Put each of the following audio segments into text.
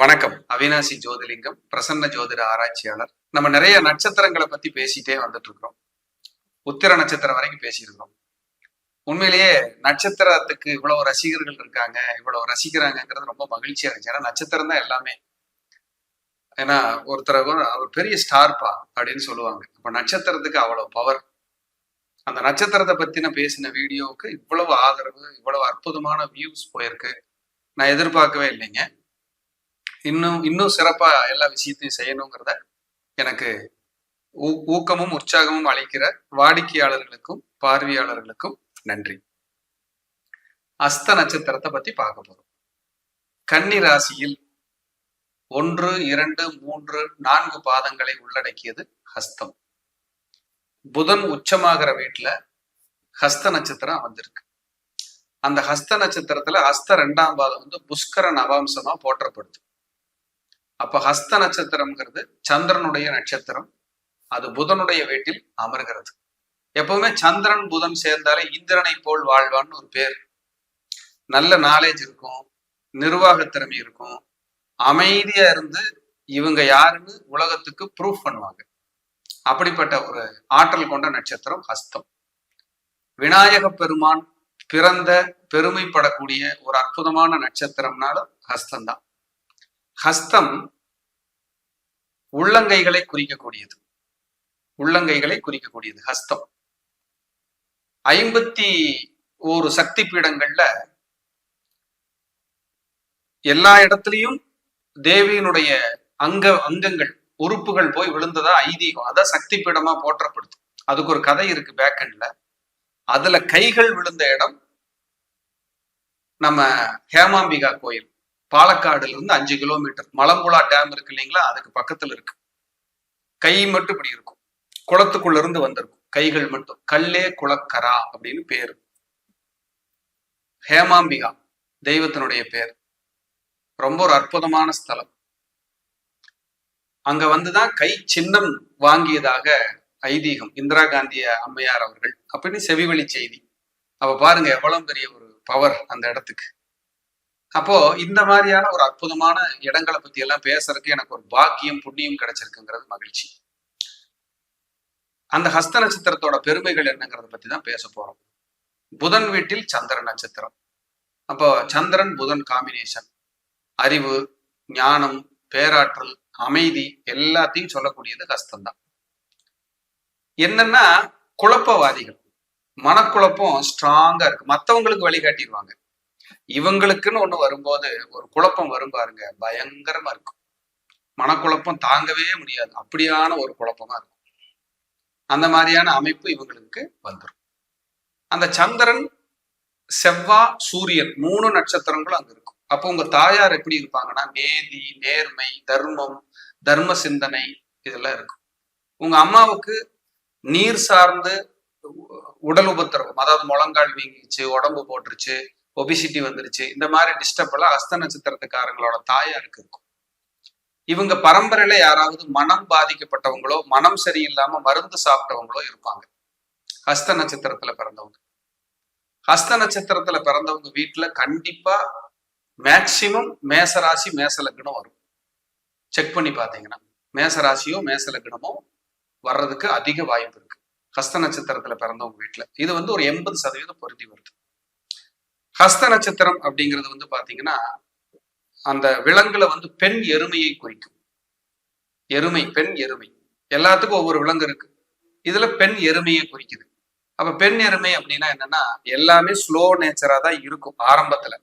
வணக்கம். அவினாசி ஜோதிலிங்கம் பிரசன்ன ஜோதிட ஆராய்ச்சியாளர். நம்ம நிறைய நட்சத்திரங்களை பத்தி பேசிட்டே வந்துட்டு இருக்கிறோம் உத்திர நட்சத்திரம் வரைக்கும் பேசியிருக்கிறோம் உண்மையிலேயே நட்சத்திரத்துக்கு இவ்வளவு ரசிகர்கள் இருக்காங்க இவ்வளவு ரசிக்கிறாங்கங்கிறது ரொம்ப மகிழ்ச்சியா இருந்துச்சு. ஏன்னா நட்சத்திரம் தான் எல்லாமே. ஏன்னா ஒருத்தர் அவர் பெரிய ஸ்டார்ப்பா அப்படின்னு சொல்லுவாங்க. அப்ப நட்சத்திரத்துக்கு அவ்வளவு பவர் அந்த நட்சத்திரத்தை பத்தின பேசின வீடியோவுக்கு இவ்வளவு ஆதரவு இவ்வளவு அற்புதமான வியூஸ் போயிருக்கு. நான் எதிர்பார்க்கவே இல்லைங்க. இன்னும் இன்னும் சிறப்பா எல்லா விஷயத்தையும் செய்யணுங்கிறத எனக்கு ஊ- ஊக்கமும் உற்சாகமும் அளிக்கிற வாடிக்கையாளர்களுக்கும் பார்வையாளர்களுக்கும் நன்றி. அஸ்த நட்சத்திரத்தை பத்தி பார்க்க போறோம். கன்னி ராசியில் ஒன்று இரண்டு மூன்று நான்கு பாதங்களை உள்ளடக்கியது ஹஸ்தம். புதன் உச்சமாகிற வீட்டுல ஹஸ்த நட்சத்திரம் வந்திருக்கு அந்த ஹஸ்த நட்சத்திரத்துல ஹஸ்த ரெண்டாம் பாதம் வந்து புஷ்கர நவாம்சமா போற்றப்படுது. அப்ப ஹஸ்த நட்சத்திரம்ங்கிறது சந்திரனுடைய நட்சத்திரம். அது புதனுடைய வீட்டில் அமர்கிறது. எப்பவுமே சந்திரன் புதன் சேர்ந்தாலே இந்திரனை போல் வாழ்வான்னு ஒரு பேர். நல்ல நாலேஜ் இருக்கும் நிர்வாக திறமை இருக்கும். அமைதியா இருந்து இவங்க யாருன்னு உலகத்துக்கு ப்ரூஃப் பண்ணுவாங்க. அப்படிப்பட்ட ஒரு ஆற்றல் கொண்ட நட்சத்திரம் ஹஸ்தம். விநாயக பெருமான் பிறந்த பெருமைப்படக்கூடிய ஒரு அற்புதமான நட்சத்திரம்னாலும் ஹஸ்தம் தான் ஹஸ்தம் உள்ளங்கைகளை குறிக்கக்கூடியது. உள்ளங்கைகளை குறிக்கக்கூடியது ஹஸ்தம். ஐம்பத்தி ஒரு சக்தி பீடங்கள்ல எல்லா இடத்துலயும் தேவியினுடைய அங்க அங்கங்கள் உறுப்புகள் போய் விழுந்ததா ஐதீகம். அதான் சக்தி பீடமா போற்றப்படுது. அதுக்கு ஒரு கதை இருக்கு பேக்கண்ட்ல அதுல கைகள் விழுந்த இடம் நம்ம ஹேமாம்பிகா கோயில். பாலக்காடுல இருந்து அஞ்சு கிலோமீட்டர். மலம்புழா டேம் இருக்கு இல்லைங்களா? அதுக்கு பக்கத்துல இருக்கு. கை மட்டும் இப்படி இருக்கும். குளத்துக்குள்ள இருந்து வந்திருக்கும். கைகள் மட்டும். கல்லே குளக்கரா அப்படின்னு பேரு. ஹேமாம்பிகா தெய்வத்தினுடைய பேர். ரொம்ப ஒரு அற்புதமான ஸ்தலம். அங்க வந்துதான் கை சின்னம் வாங்கியதாக ஐதீகம் இந்திரா காந்திய அம்மையார் அவர்கள். அப்படின்னு செவிவழி செய்தி. அப்ப பாருங்க எவ்வளவு பெரிய ஒரு பவர் அந்த இடத்துக்கு. அப்போ இந்த மாதிரியான ஒரு அற்புதமான இடங்களை பத்தி எல்லாம் பேசுறதுக்கு எனக்கு ஒரு பாக்கியம் புண்ணியம் கிடைச்சிருக்குங்கிறது மகிழ்ச்சி. அந்த ஹஸ்த நட்சத்திரத்தோட பெருமைகள் என்னங்கிறத பத்தி தான் பேச போறோம். புதன் வீட்டில் சந்திரன் நட்சத்திரம். அப்போ சந்திரன் புதன் காம்பினேஷன் அறிவு ஞானம் பேராற்றல் அமைதி எல்லாத்தையும் சொல்லக்கூடியது ஹஸ்தம் தான். என்னன்னா குழப்பவாதிகள். மனக்குழப்பம் ஸ்ட்ராங்கா இருக்கு. மத்தவங்களுக்கு வழிகாட்டிடுவாங்க. இவங்களுக்குன்னு ஒண்ணு வரும்போது ஒரு குழப்பம் வரும் பாருங்க. பயங்கரமா இருக்கும். மனக்குழப்பம் தாங்கவே முடியாது. அப்படியான ஒரு குழப்பமா இருக்கும். அந்த மாதிரியான அமைப்பு இவங்களுக்கு வந்துடும் அந்த சந்திரன் செவ்வா சூரியன் மூணு நட்சத்திரங்களும் அங்க இருக்கும். அப்போ உங்க தாயார் எப்படி இருப்பாங்கன்னா நேதி நேர்மை தர்மம் தர்ம சிந்தனை இதெல்லாம் இருக்கும். உங்க அம்மாவுக்கு நீர் சார்ந்து உடல் உபத்திரவம் அதாவது முழங்கால் வீங்கிச்சு உடம்பு போட்டுருச்சு ஒபிசிட்டி வந்துருச்சு. இந்த மாதிரி டிஸ்டர்ப் எல்லாம் ஹஸ்த நட்சத்திரத்துக்காரங்களோட தாயாருக்கு இருக்கும். இவங்க பரம்பரையில யாராவது மனம் பாதிக்கப்பட்டவங்களோ மனம் சரியில்லாம மருந்து சாப்பிட்டவங்களோ இருப்பாங்க. ஹஸ்த நட்சத்திரத்துல பிறந்தவங்க. ஹஸ்த நட்சத்திரத்துல பிறந்தவங்க வீட்டுல கண்டிப்பா மேக்சிமம் மேசராசி மேச லக்னம் வரும். செக் பண்ணி பாத்தீங்கன்னா மேசராசியோ மேச வர்றதுக்கு அதிக வாய்ப்பு இருக்கு. ஹஸ்த நட்சத்திரத்துல பிறந்தவங்க வீட்டுல இது வந்து ஒரு எண்பது சதவீதம் பொருந்தி வருது. ஹஸ்த நட்சத்திரம் அப்படிங்கிறது வந்து பாத்தீங்கன்னா அந்த விலங்குல வந்து பெண் எருமையை குறிக்கும். எருமை பெண் எருமை. எல்லாத்துக்கும் ஒவ்வொரு விலங்கு இருக்கு. இதுல பெண் எருமையை குறிக்குது. அப்ப பெண் எருமை அப்படின்னா என்னன்னா எல்லாமே ஸ்லோ நேச்சரா தான் இருக்கும் ஆரம்பத்துல.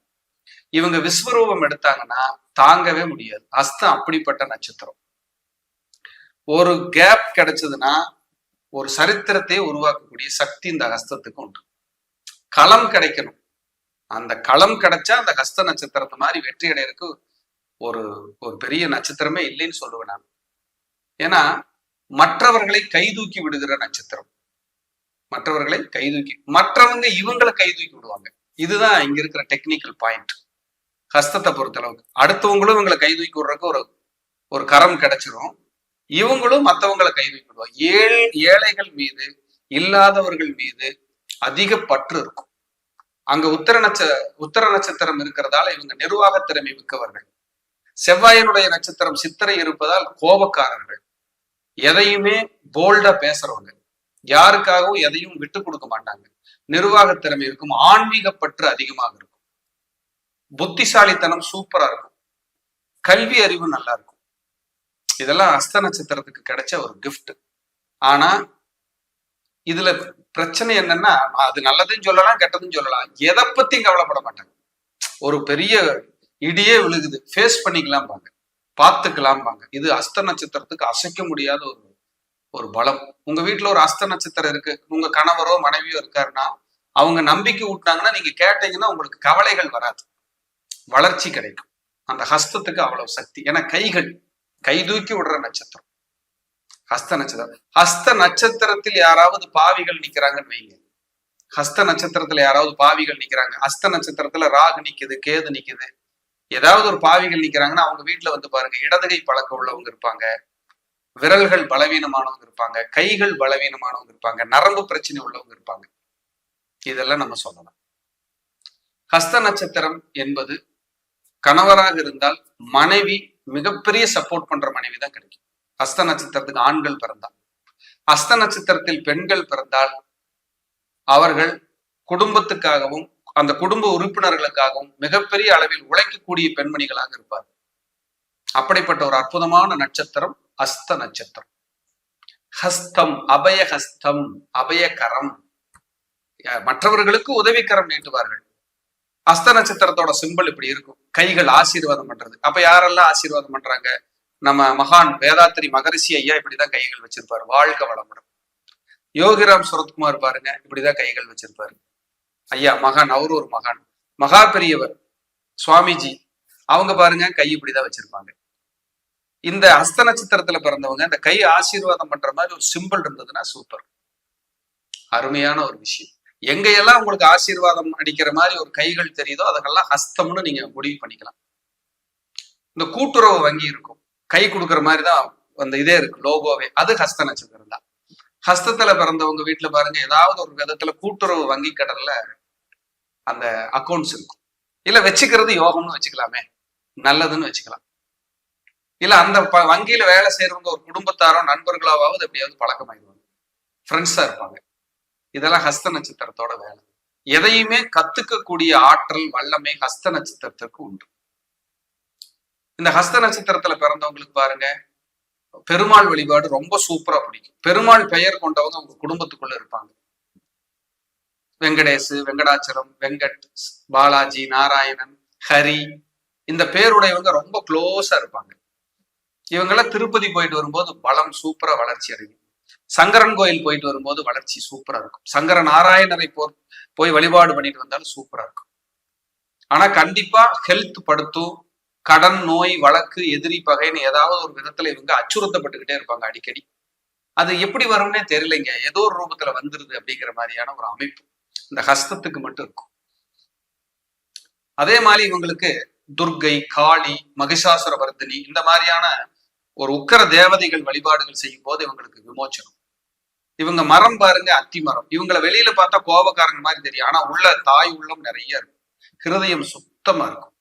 இவங்க விஸ்வரூபம் எடுத்தாங்கன்னா தாங்கவே முடியாது. அஸ்தம் அப்படிப்பட்ட நட்சத்திரம். ஒரு கேப் கிடைச்சதுன்னா ஒரு சரித்திரத்தை உருவாக்கக்கூடிய சக்தி இந்த ஹஸ்தத்துக்கு உண்டு. களம் கிடைக்கணும். அந்த களம் கிடைச்சா அந்த ஹஸ்த நட்சத்திரத்தை மாதிரி வெற்றி அடையிறதுக்கு ஒரு ஒரு பெரிய நட்சத்திரமே இல்லைன்னு சொல்லுவேன் நான். ஏன்னா மற்றவர்களை கைதூக்கி விடுகிற நட்சத்திரம். மற்றவர்களை கைதூக்கி மற்றவங்க இவங்களை கைதூக்கி விடுவாங்க. இதுதான் இங்க இருக்கிற டெக்னிக்கல் பாயிண்ட் ஹஸ்தத்தை பொறுத்தளவுக்கு. அடுத்தவங்களும் இவங்களை கைதூக்கி விடுறதுக்கு ஒரு ஒரு கரம் கிடைச்சிரும். இவங்களும் மற்றவங்களை கைதூக்கி விடுவாங்க. ஏழ் ஏழைகள் மீது இல்லாதவர்கள் மீது அதிக பற்று இருக்கும். அங்க உத்தர நட்ச உத்தர நட்சத்திரம் இருக்கிறதால இவங்க நிர்வாக திறமை மிக்கவர்கள். செவ்வாயினுடைய நட்சத்திரம் சித்திரை இருப்பதால் கோபக்காரர்கள். எதையுமே போல்டா பேசுறவங்க. யாருக்காகவும் எதையும் விட்டு கொடுக்க மாட்டாங்க. நிர்வாக திறமை இருக்கும். ஆன்மீக பற்று அதிகமாக இருக்கும். புத்திசாலித்தனம் சூப்பரா இருக்கும். கல்வி அறிவு நல்லா இருக்கும். இதெல்லாம் அஸ்த நட்சத்திரத்துக்கு கிடைச்ச ஒரு கிஃப்ட் ஆனா இதுல பிரச்சனை என்னன்னா அது நல்லதுன்னு சொல்லலாம் கெட்டதுன்னு சொல்லலாம். எதை பத்தியும் கவலைப்பட மாட்டாங்க. ஒரு பெரிய இடியே விழுகுது. ஃபேஸ் பண்ணிக்கலாம் பாங்க பார்த்துக்கலாம் பாங்க இது அஸ்த நட்சத்திரத்துக்கு அசைக்க முடியாத ஒரு ஒரு பலம். உங்க வீட்டுல ஒரு அஸ்த நட்சத்திரம் இருக்கு. உங்க கணவரோ மனைவியோ இருக்காருன்னா அவங்க நம்பிக்கை விட்டாங்கன்னா நீங்க கேட்டீங்கன்னா உங்களுக்கு கவலைகள் வராது. வளர்ச்சி கிடைக்கும். அந்த ஹஸ்தத்துக்கு அவ்வளவு சக்தி. ஏன்னா கைகள். கை தூக்கி விடுற நட்சத்திரம். ஹஸ்த நட்சத்திரம். ஹஸ்த நட்சத்திரத்தில் யாராவது பாவிகள் நிக்கிறாங்கன்னு வைங்க. ஹஸ்த நட்சத்திரத்துல யாராவது பாவிகள் நிக்கிறாங்க. ஹஸ்த நட்சத்திரத்துல ராகு நிக்குது கேது நிக்குது. ஏதாவது ஒரு பாவிகள் நிக்கிறாங்கன்னா அவங்க வீட்டுல வந்து பாருங்க இடதுகை பழக்கம் உள்ளவங்க இருப்பாங்க. விரல்கள் பலவீனமானவங்க இருப்பாங்க. கைகள் பலவீனமானவங்க இருப்பாங்க. நரம்பு பிரச்சனை உள்ளவங்க இருப்பாங்க. இதெல்லாம் நம்ம சொல்லலாம். ஹஸ்த நட்சத்திரம் என்பது கணவராக இருந்தால் மனைவி மிகப்பெரிய சப்போர்ட் பண்ற மனைவி தான் கிடைக்கும். அஸ்த நட்சத்திரத்துக்கு ஆண்கள் பிறந்தால். அஸ்த நட்சத்திரத்தில் பெண்கள் பிறந்தால் அவர்கள் குடும்பத்துக்காகவும் அந்த குடும்ப உறுப்பினர்களுக்காகவும் மிகப்பெரிய அளவில் உழைக்கக்கூடிய பெண்மணிகளாக இருப்பார் அப்படிப்பட்ட ஒரு அற்புதமான நட்சத்திரம் அஸ்த நட்சத்திரம். ஹஸ்தம் அபயஹஸ்தம் அபயகரம். மற்றவர்களுக்கு உதவிக்கரம் நீட்டுவார்கள். அஸ்த நட்சத்திரத்தோட சிம்பல் இப்படி இருக்கும். கைகள் ஆசீர்வாதம் பண்றது. அப்ப யாரெல்லாம் ஆசீர்வாதம் பண்றாங்க? நம்ம மகான் வேதாத்திரி மகரிஷி ஐயா இப்படிதான் கைகள் வச்சிருப்பாரு. வாழ்க வளமுடன். யோகிராம் சுரத்குமார் பாருங்க இப்படிதான் கைகள் வச்சிருப்பாரு. ஐயா மகான் அவரு ஒரு மகான். மகா பெரியவர் சுவாமிஜி. அவங்க பாருங்க கை இப்படிதான் வச்சிருப்பாங்க. இந்த அஸ்த நட்சத்திரத்துல பிறந்தவங்க இந்த கை ஆசீர்வாதம் பண்ற மாதிரி ஒரு சிம்பிள் இருந்ததுன்னா சூப்பர் அருமையான ஒரு விஷயம். எங்கையெல்லாம் உங்களுக்கு ஆசீர்வாதம் அடிக்கிற மாதிரி ஒரு கைகள் தெரியுதோ அதெல்லாம் ஹஸ்தம்னு நீங்க முடிவு பண்ணிக்கலாம். இந்த கூட்டுறவு வங்கி இருக்கும். கை கொடுக்குற மாதிரி தான் அந்த இதே இருக்கு லோகோவே. அது ஹஸ்த நட்சத்திரம் தான். ஹஸ்தத்துல பிறந்தவங்க வீட்டுல பாருங்க ஏதாவது ஒரு விதத்துல கூட்டுறவு வங்கி கடன்ல அந்த அக்கௌண்ட்ஸ் இருக்கும். இல்ல வச்சுக்கிறது யோகம்னு வச்சுக்கலாமே. நல்லதுன்னு வச்சுக்கலாம். இல்ல அந்த வங்கியில வேலை செய்யறவங்க ஒரு குடும்பத்தாரோ நண்பர்களாவது எப்படியாவது பழக்கமாயிடுவாங்க. ஃப்ரெண்ட்ஸா இருப்பாங்க. இதெல்லாம் ஹஸ்த நட்சத்திரத்தோட வேலை. எதையுமே கத்துக்கக்கூடிய ஆற்றல் வல்லமை ஹஸ்த நட்சத்திரத்திற்கு உண்டு. இந்த ஹஸ்த நட்சத்திரத்துல பிறந்தவங்களுக்கு பாருங்க பெருமாள் வழிபாடு ரொம்ப சூப்பரா பிடிக்கும். பெருமாள் பெயர் கொண்டவங்க அவங்க குடும்பத்துக்குள்ள இருப்பாங்க. வெங்கடேஷ் வெங்கடாச்சலம் வெங்கட் பாலாஜி நாராயணன் ஹரி இந்த பேருடையவங்க ரொம்ப க்ளோஸா இருப்பாங்க. இவங்கெல்லாம் திருப்பதி போயிட்டு வரும்போது பலம் சூப்பரா வளர்ச்சி அடையும். சங்கரன் கோயில் போயிட்டு வரும்போது வளர்ச்சி சூப்பரா இருக்கும். சங்கர நாராயணரை போ போய் வழிபாடு பண்ணிட்டு வந்தாலும் சூப்பரா இருக்கும். ஆனா கண்டிப்பா ஹெல்த் படுத்தும் கடன் நோய் வழக்கு எதிரி பகைன்னு ஏதாவது ஒரு விதத்துல இவங்க அச்சுறுத்தப்பட்டுக்கிட்டே இருப்பாங்க அடிக்கடி. அது எப்படி வரும்னே தெரியலைங்க. ஏதோ ஒரு ரூபத்துல வந்துருது அப்படிங்கிற மாதிரியான ஒரு அமைப்பு. இந்த ஹஸ்தத்துக்கு மட்டும் இருக்கும். அதே மாதிரி இவங்களுக்கு துர்கை காளி மகிஷாசுர வர்தினி இந்த மாதிரியான ஒரு உக்கர தேவதைகள் வழிபாடுகள் செய்யும் போது இவங்களுக்கு விமோச்சனம். இவங்க மரம் பாருங்க அத்தி மரம். இவங்களை வெளியில பார்த்தா கோபக்காரங்க மாதிரி தெரியும். ஆனா உள்ள தாய் உள்ளம் நிறைய இருக்கும். ஹிருதயம் சுத்தமா இருக்கும்.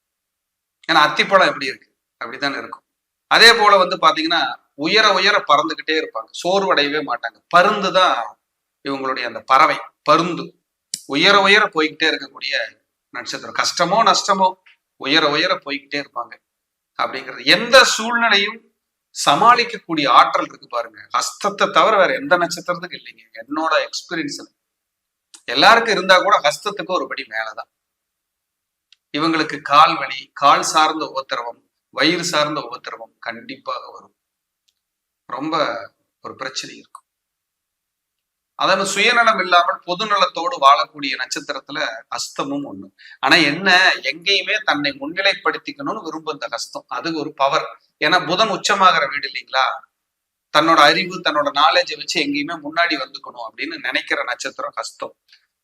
ஏன்னா அத்திப்பழம் எப்படி இருக்கு? அப்படித்தானே இருக்கும். அதே போல வந்து பாத்தீங்கன்னா உயர உயர பறந்துகிட்டே இருப்பாங்க. சோர்வடையவே மாட்டாங்க. பருந்து தான் இவங்களுடைய அந்த பறவை. பருந்து. உயர உயர போய்கிட்டே இருக்கக்கூடிய நட்சத்திரம். கஷ்டமோ நஷ்டமோ உயர உயர போய்கிட்டே இருப்பாங்க. அப்படிங்கிறது. எந்த சூழ்நிலையும் சமாளிக்கக்கூடிய ஆற்றல் இருக்கு பாருங்க. ஹஸ்தத்தை தவிர வேற எந்த நட்சத்திரத்துக்கு இல்லைங்க. என்னோட எக்ஸ்பீரியன்ஸ்ல எல்லாருக்கும் இருந்தா கூட ஹஸ்தத்துக்கு ஒரு படி மேலதான். இவங்களுக்கு கால் வலி கால் சார்ந்த உபத்திரவம் வயிறு சார்ந்த உபத்திரவம் கண்டிப்பாக வரும். ரொம்ப ஒரு பிரச்சனை இருக்கும். அதாவது சுயநலம் இல்லாமல் பொதுநலத்தோடு வாழக்கூடிய நட்சத்திரத்துல அஸ்தமும் ஒண்ணு. ஆனா என்ன எங்கேயுமே தன்னை முன்னிலைப்படுத்திக்கணும்னு விரும்பும் இந்த கஷ்டம். அது ஒரு பவர் ஏன்னா புதன் உச்சமாகிற வீடு இல்லைங்களா? தன்னோட அறிவு தன்னோட நாலேஜை வச்சு எங்கேயுமே முன்னாடி வந்துக்கணும் அப்படின்னு நினைக்கிற நட்சத்திரம் கஷ்டம்.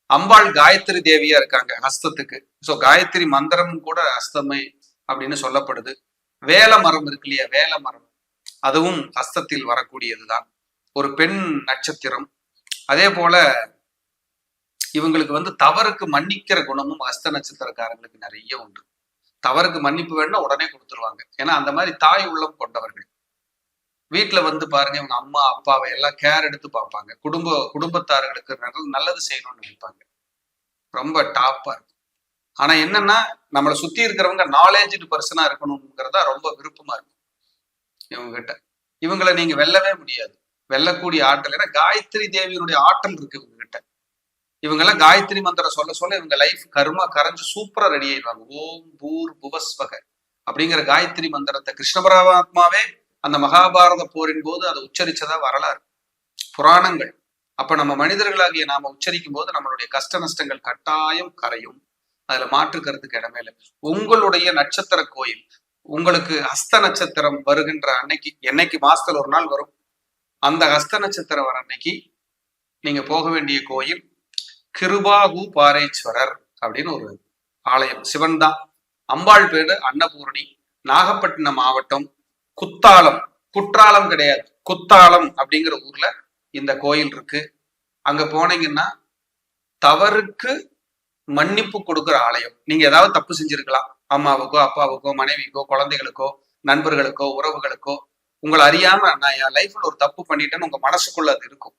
அம்பாள் காயத்ரி தேவியா இருக்காங்க ஹஸ்தத்துக்கு. ஸோ காயத்ரி மந்திரமும் கூட அஸ்தமை அப்படின்னு சொல்லப்படுது. வேல மரம் இருக்கு இல்லையா? வேல மரம். அதுவும் ஹஸ்தத்தில் வரக்கூடியதுதான். ஒரு பெண் நட்சத்திரம். அதே போல இவங்களுக்கு வந்து தவறுக்கு மன்னிக்கிற குணமும் ஹஸ்த நட்சத்திரக்காரங்களுக்கு நிறைய உண்டு. தவறுக்கு மன்னிப்பு வேணும்னா உடனே கொடுத்துருவாங்க. ஏன்னா அந்த மாதிரி தாய் உள்ளம் கொண்டவர்கள். வீட்டுல வந்து பாருங்க இவங்க அம்மா அப்பாவை எல்லாம் கேர் எடுத்து பார்ப்பாங்க. குடும்ப குடும்பத்தார்களுக்கு நல்லது செய்யணும்னு நினைப்பாங்க. ரொம்ப டாப்பா இருக்கும். ஆனா என்னன்னா நம்மளை சுத்தி இருக்கிறவங்க நாலேஜ்டு பர்சனா இருக்கணுங்கிறதா ரொம்ப விருப்பமா இருக்கும். இவங்க கிட்ட இவங்களை நீங்க வெல்லவே முடியாது. வெல்லக்கூடிய ஆற்றல் ஏன்னா காயத்ரி தேவியினுடைய ஆற்றல் இருக்கு இவங்க கிட்ட இவங்க எல்லாம் காயத்ரி மந்திரம் சொல்ல சொல்ல இவங்க லைஃப் கர்மா கரைஞ்சு சூப்பரா ரெடி ஆயிடுவாங்க. ஓம் பூர் புவஸ்வக அப்படிங்கிற காயத்ரி மந்திரத்தை கிருஷ்ண பரமாத்மாவே அந்த மகாபாரத போரின் போது அதை உச்சரிச்சதா வரலாறு. புராணங்கள். அப்ப நம்ம மனிதர்களாகிய நாம உச்சரிக்கும் போது நம்மளுடைய கஷ்ட நஷ்டங்கள் கட்டாயம் கரையும். அதுல மாற்றுக்கிறதுக்கு இடமே இல்லை. உங்களுடைய நட்சத்திர கோயில் உங்களுக்கு ஹஸ்த நட்சத்திரம் வருகின்ற அன்னைக்கு என்னைக்கு மாசத்துல ஒரு நாள் வரும்? அந்த ஹஸ்த நட்சத்திரம் வர அன்னைக்கு நீங்க போக வேண்டிய கோயில் கிருபாகு பாரேஸ்வரர் அப்படின்னு ஒரு ஆலயம். சிவன் தான். அம்பாள் பேரு அன்னபூரணி. நாகப்பட்டினம் மாவட்டம் குத்தாலம். குற்றாலம் கிடையாது. குத்தாலம் அப்படிங்கிற ஊர்ல இந்த கோயில் இருக்கு. அங்க போனீங்கன்னா தவறுக்கு மன்னிப்பு கொடுக்கிற ஆலயம். நீங்க ஏதாவது தப்பு செஞ்சிருக்கலாம். அம்மாவுக்கோ அப்பாவுக்கோ மனைவிக்கோ குழந்தைகளுக்கோ நண்பர்களுக்கோ உறவுகளுக்கோ. உங்களை அறியாம நான் என் லைஃப்ல ஒரு தப்பு பண்ணிட்டேன்னு உங்க மனசுக்குள்ள அது இருக்கும்.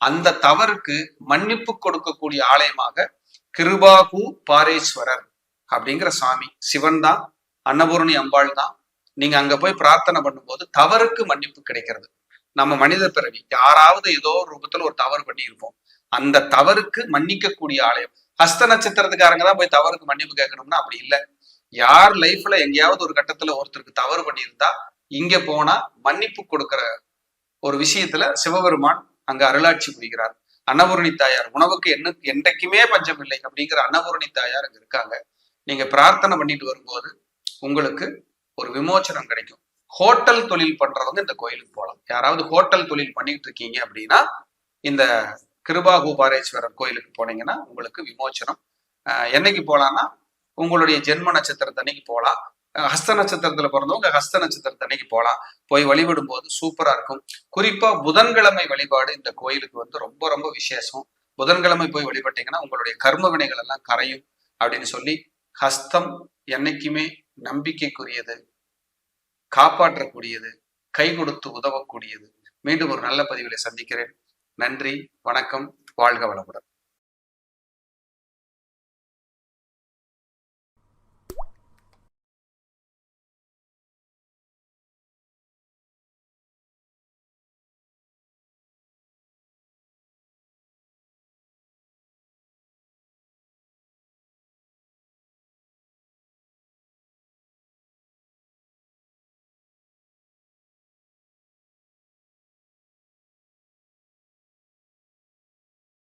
அந்த தவறுக்கு மன்னிப்பு கொடுக்கக்கூடிய ஆலயமாக கிருபாகு பாரேஸ்வரர் அப்படிங்கிற சாமி. சிவன் தான் அன்னபூரணி அம்பாள் தான் நீங்க அங்க போய் பிரார்த்தனை பண்ணும்போது தவறுக்கு மன்னிப்பு கிடைக்கிறது. நம்ம மனித பிறவி யாராவது ஏதோ ஒரு ரூபத்துல ஒரு தவறு பண்ணியிருப்போம். அந்த தவறுக்கு மன்னிக்கக்கூடிய ஆலயம். ஹஸ்த நட்சத்திரத்துக்காரங்க தான் போய் தவறுக்கு மன்னிப்பு கேட்கணும்னா அப்படி இல்லை. யார் லைஃப்ல எங்கேயாவது ஒரு கட்டத்துல ஒருத்தருக்கு தவறு பண்ணியிருந்தா இங்க போனா மன்னிப்பு கொடுக்கிற ஒரு விஷயத்துல சிவபெருமான் அங்க அருளாட்சி புரிகிறார். அன்னபூரணி தாயார் உணவுக்கு என்ன என்றைக்குமே பஞ்சம் இல்லை அப்படிங்கிற அன்னபூரணி தாயார் அங்க இருக்காங்க. நீங்க பிரார்த்தனை பண்ணிட்டு வரும்போது உங்களுக்கு ஒரு விமோச்சனம் கிடைக்கும். ஹோட்டல் தொழில் பண்றவங்க இந்த கோயிலுக்கு போகலாம். யாராவது ஹோட்டல் தொழில் பண்ணிட்டு இருக்கீங்க அப்படின்னா இந்த கிருபா கோபாரேஸ்வரர் கோயிலுக்கு போனீங்கன்னா உங்களுக்கு விமோச்சனம் என்னைக்கு போகலான்னா உங்களுடைய ஜென்ம நட்சத்திரத்தன்னைக்கு போகலாம். ஹஸ்த நட்சத்திரத்துல பிறந்தவங்க ஹஸ்த நட்சத்திரத்தன்னைக்கு போகலாம். போய் வழிபடும் போது சூப்பரா இருக்கும். குறிப்பா புதன்கிழமை வழிபாடு இந்த கோயிலுக்கு வந்து ரொம்ப ரொம்ப விசேஷம். புதன்கிழமை போய் வழிபட்டீங்கன்னா உங்களுடைய கர்ம வினைகள் எல்லாம் கரையும் அப்படின்னு சொல்லி ஹஸ்தம் என்னைக்குமே நம்பிக்கைக்குரியது காப்பாற்றக்கூடியது கை கொடுத்து உதவக்கூடியது. மீண்டும் ஒரு நல்ல பதிவிலை சந்திக்கிறேன். நன்றி வணக்கம் வாழ்க வளமுடன்.